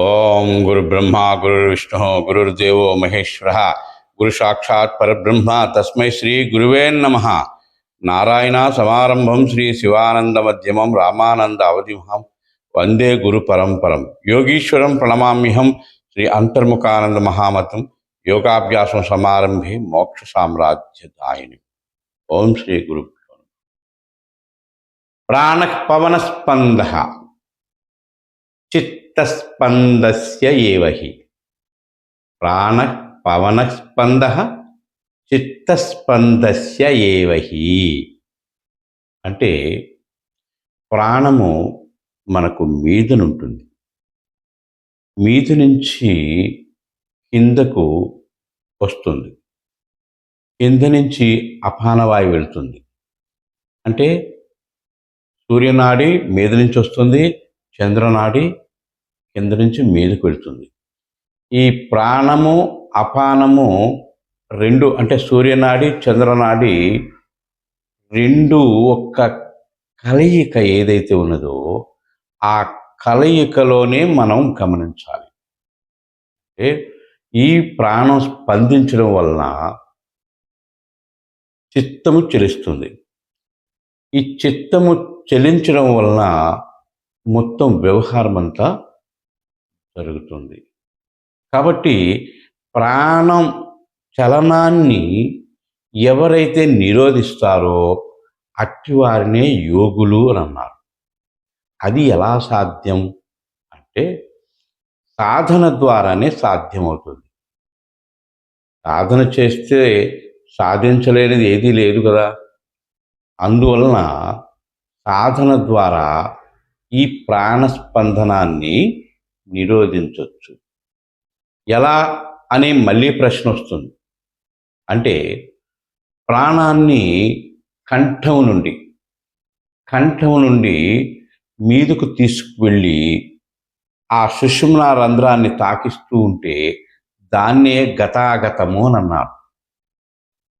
ఓం గురు బ్రహ్మ గురు విష్ణు గురుర్దేవో మహేశ్వర. గురు సాక్షాత్ పరబ్రహ్మ తస్మై శ్రీ గురువే నమ. నారాయణ సమారంభం శ్రీ శివానంద మధ్యమం రామానంద అవధిమహం వందే గురు పరంపరం. యోగీశ్వరం ప్రణమామ్యహం శ్రీ అంతర్ముఖానంద మహామతం యోగాభ్యాసం సమారంభే మోక్ష సామ్రాజ్యదాయిని. ఓం శ్రీ గురు ప్రాణ పవన స్పంద. చిత్ చిత్తస్పందస్య ఏవహి ప్రాణ పవనస్పంద చిత్తస్పందస్య ఏవహి అంటే ప్రాణము మనకు మీదనుంటుంది. మీది నుంచి కిందకు వస్తుంది. కింద నుంచి అపానవాయు వెళ్తుంది. అంటే సూర్యనాడి మీద నుంచి వస్తుంది చంద్రనాడి కింద నుంచి మీదకు వెళ్తుంది. ఈ ప్రాణము అపానము రెండు అంటే సూర్యనాడి చంద్రనాడి రెండు ఒక్క కలయిక ఏదైతే ఉన్నదో ఆ కలయికలోనే మనం గమనించాలి. అంటే ఈ ప్రాణం స్పందించడం వలన చిత్తము చెలిస్తుంది. ఈ చిత్తము చెలించడం వలన మొత్తం వ్యవహారం అంతా జరుగుతుంది. కాబట్టి ప్రాణం చలనాన్ని ఎవరైతే నిరోధిస్తారో అట్టి వారినే యోగులు అని అన్నారు. అది ఎలా సాధ్యం? అంటే సాధన ద్వారానే సాధ్యమవుతుంది. సాధన చేస్తే సాధించలేనిది ఏదీ లేదు కదా. అందువలన సాధన ద్వారా ఈ ప్రాణస్పందనాన్ని నిరోధించవచ్చు. ఎలా అనే మళ్ళీ ప్రశ్న వస్తుంది అంటే ప్రాణాన్ని కంఠం నుండి కంఠం నుండి మీదకు తీసుకువెళ్ళి ఆ సుషుమ్న రంధ్రాన్ని తాకిస్తూ ఉంటే దాన్నే గతాగతము అని అన్నారు.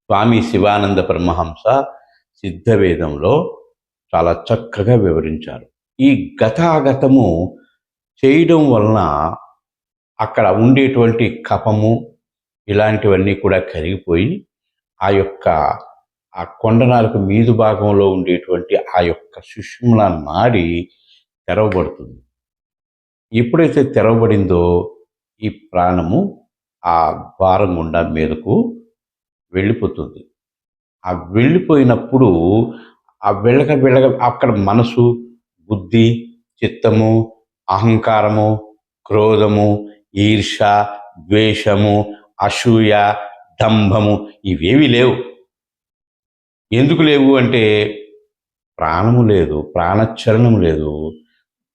స్వామి శివానంద పరమహంస సిద్ధవేదంలో చాలా చక్కగా వివరించారు. ఈ గతాగతము చేయడం వలన అక్కడ ఉండేటువంటి కపము ఇలాంటివన్నీ కూడా కరిగిపోయి ఆ యొక్క ఆ కొండనాలకు మీదు భాగంలో ఉండేటువంటి ఆ యొక్క సుషుమ్న నాడి తెరవబడుతుంది. ఎప్పుడైతే తెరవబడిందో ఈ ప్రాణము ఆ ద్వారం గుండా మీదకు వెళ్ళిపోతుంది. ఆ వెళ్ళిపోయినప్పుడు ఆ వెళ్ళక వెళ్ళక అక్కడ మనసు బుద్ధి చిత్తము అహంకారము క్రోధము ఈర్ష ద్వేషము అసూయ దంభము ఇవేవి లేవు. ఎందుకు లేవు అంటే ప్రాణము లేదు ప్రాణచరణము లేదు.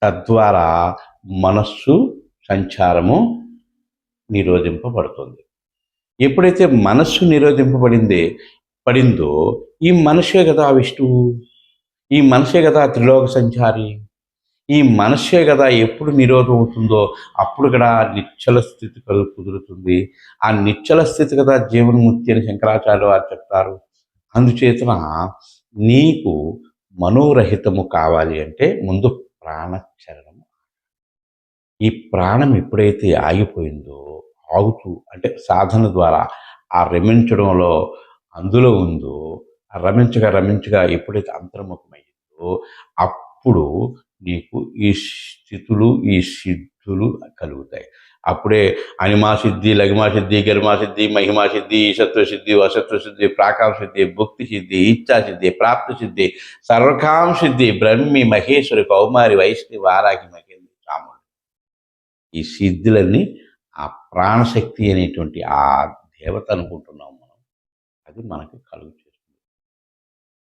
తద్వారా మనస్సు సంచారము నిరోధింపబడుతుంది. ఎప్పుడైతే మనస్సు నిరోధింపబడింది పడిందో ఈ మనసే కదా విష్ణువు ఈ మనసే కదా త్రిలోక సంచారి. ఈ మనస్సే కదా ఎప్పుడు నిరోధం అవుతుందో అప్పుడు కదా నిశ్చల స్థితి కుదురుతుంది. ఆ నిశ్చల స్థితి కదా జీవన్ముక్తి అని శంకరాచార్య వారు చెప్తారు. అందుచేతన నీకు మనోరహితము కావాలి అంటే ముందు ప్రాణచరణము ఈ ప్రాణం ఎప్పుడైతే ఆగిపోయిందో ఆగుతూ అంటే సాధన ద్వారా ఆ రమించడంలో అందులో ఉందో రమించగా రమించగా ఎప్పుడైతే అంతర్ముఖమైందో అప్పుడు నీకు ఈ స్థితులు ఈ సిద్ధులు కలుగుతాయి. అప్పుడే అనిమా సిద్ధి లఘిమా సిద్ధి గరిమా సిద్ధి మహిమా సిద్ధి ఈశత్వ సిద్ధి వసత్వ సిద్ధి సిద్ధి భుక్తి సిద్ధి ఇచ్చా సిద్ధి ప్రాప్తి సిద్ధి సర్వకాం సిద్ధి బ్రహ్మి మహేశ్వరి కౌమారి వైష్ణవి వారాకి మహేంద్రి రాముడు. ఈ సిద్ధులన్నీ ఆ ప్రాణశక్తి అనేటువంటి ఆ దేవత అనుకుంటున్నాం మనం. అది మనకు కలుగు చేస్తుంది.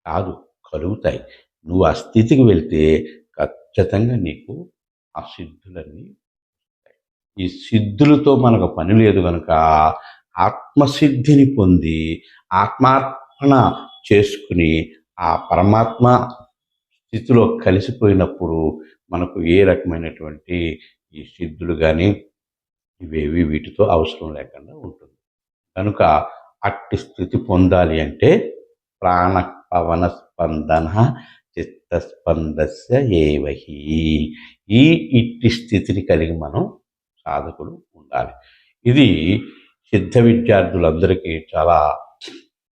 కాదు కలుగుతాయి. నువ్వు ఆ స్థితికి వెళ్తే ఖచ్చితంగా నీకు ఆ సిద్ధులన్నీ ఈ సిద్ధులతో మనకు పని లేదు కనుక ఆత్మసిద్ధిని పొంది ఆత్మార్పణ చేసుకుని ఆ పరమాత్మ స్థితిలో కలిసిపోయినప్పుడు మనకు ఏ రకమైనటువంటి ఈ సిద్ధులు కానీ ఇవేవి వీటితో అవసరం లేకుండా ఉంటుంది. కనుక అట్టి స్థితి పొందాలి అంటే ప్రాణ పవన స్పందన చిత్తస్పందస్య ఏవహి. ఈ ఇట్టి స్థితిని కలిగి మనం సాధకుడు ఉండాలి. ఇది సిద్ధ విద్యార్థులందరికీ చాలా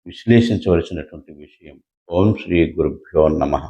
విశ్లేషించవలసినటువంటి విషయం. ఓం శ్రీ గురుభ్యో నమ.